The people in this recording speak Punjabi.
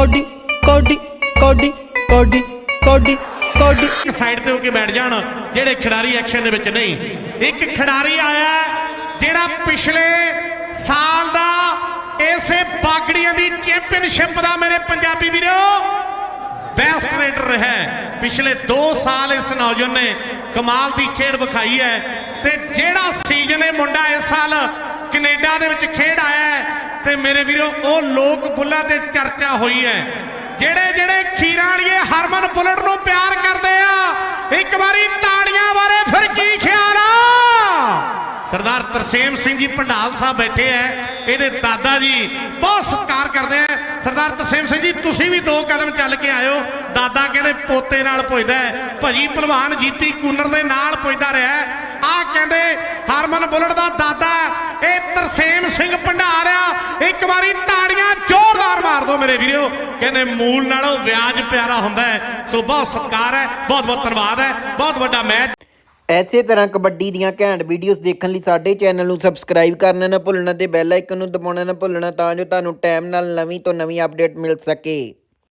ਕੋਡੀ ਕੋਡੀ ਕੋਡੀ ਕੋਡੀ ਕੋਡੀ ਕੋਡੀ। ਸਾਈਡ ਤੇ ਹੋ ਕੇ ਬੈਠ ਜਾਣ, ਜਿਹੜੇ ਖਿਡਾਰੀ ਐਕਸ਼ਨ ਦੇ ਵਿੱਚ ਨਹੀਂ। ਇੱਕ ਖਿਡਾਰੀ ਆਇਆ ਜਿਹੜਾ ਪਿਛਲੇ ਸਾਲ ਦਾ ਇਸੇ ਬਾਗੜੀਆਂ ਦੀ ਚੈਂਪੀਅਨਸ਼ਿਪ ਦਾ ਮੇਰੇ ਪੰਜਾਬੀ ਵੀਰੋ ਬੈਸਟ ਰੇਡਰ ਰਿਹਾ ਪਿਛਲੇ 2 ਸਾਲ ਇਸ ਨੌਜਵਾਨ ਨੇ ਕਮਾਲ ਦੀ ਖੇਡ ਵਿਖਾਈ ਹੈ ਤੇ ਜਿਹੜਾ ਸੀਜ਼ਨ ਇਹ ਮੁੰਡਾ ਇਸ ਸਾਲ ਕੈਨੇਡਾ ਦੇ ਵਿੱਚ ਖੇਡ ਆਇਆ ਤੇ ਮੇਰੇ ਵੀਰੋ, ਉਹ ਲੋਕ ਬੁੱਲਾਂ ਤੇ ਚਰਚਾ ਹੋਈ ਹੈ। ਜਿਹੜੇ ਜਿਹੜੇ ਖੀਰਾਂ ਵਾਲੀਏ ਹਰਮਨ ਬੁਲਟ ਨੂੰ ਪਿਆਰ ਕਰਦੇ ਆ, ਇੱਕ ਵਾਰੀ ਤਾੜੀਆਂ ਬਾਰੇ ਫਿਰ ਕੀ ਖਿਆਲ ਆ? ਸਰਦਾਰ ਤਰਸੇਮ ਸਿੰਘ ਜੀ ਭੰਡਾਲ ਸਾਹਿਬ ਬੈਠੇ ਐ, ਇਹਦੇ ਦਾਦਾ ਜੀ ਬਹੁਤ ਸਤਿਕਾਰ ਕਰਦੇ ਆ ਸਰਦਾਰ ਤਰਸੇਮ ਸਿੰਘ ਜੀ, ਤੁਸੀਂ ਵੀ ਦੋ ਕਦਮ ਚੱਲ ਕੇ ਆਇਓ। ਦਾਦਾ ਕਹਿੰਦੇ, ਪੋਤੇ ਨਾਲ ਪੁੱਜਦਾ ਹੈ। ਭਜੀ ਪਹਿਲਵਾਨ ਜੀਤੀ ਕੂਨਰ ਦੇ ਨਾਲ ਪੁੱਜਦਾ ਰਿਹਾ ਆ ਕਹਿੰਦੇ, ਹਰਮਨ ਬੁਲਟ ਦਾ ਦਾਦਾ, ਇਹ ਤਰਸੇਮ ਸਿੰਘ ਭੰਡਾਰ ਇੱਕ ਵਾਰੀ ਤਾੜੀਆਂ ਜ਼ੋਰਦਾਰ ਮਾਰ ਦਿਓ ਮੇਰੇ ਵੀਰੋ ਕਹਿੰਦੇ ਮੂਲ ਨਾਲੋਂ ਵਿਆਜ ਪਿਆਰਾ ਹੁੰਦਾ ਹੈ। ਸੋ ਬਹੁਤ ਸਤਿਕਾਰ ਹੈ, ਬਹੁਤ ਬਹੁਤ ਧੰਨਵਾਦ ਹੈ, ਬਹੁਤ ਵੱਡਾ ਮੈਚ। ਐਸੇ ਤਰ੍ਹਾਂ ਕਬੱਡੀ ਦੀਆਂ ਘੈਂਟ ਵੀਡੀਓਜ਼ ਦੇਖਣ ਲਈ ਸਾਡੇ ਚੈਨਲ ਨੂੰ ਸਬਸਕ੍ਰਾਈਬ ਕਰਨਾ ਨਾ ਭੁੱਲਣਾ ਤੇ ਬੈਲ ਆਈਕਨ ਨੂੰ ਦਬਾਉਣਾ ਨਾ ਭੁੱਲਣਾ ਤਾਂ ਜੋ ਤੁਹਾਨੂੰ ਟਾਈਮ ਨਾਲ ਨਵੀਂ ਤੋਂ ਨਵੀਂ ਅਪਡੇਟ ਮਿਲ ਸਕੇ।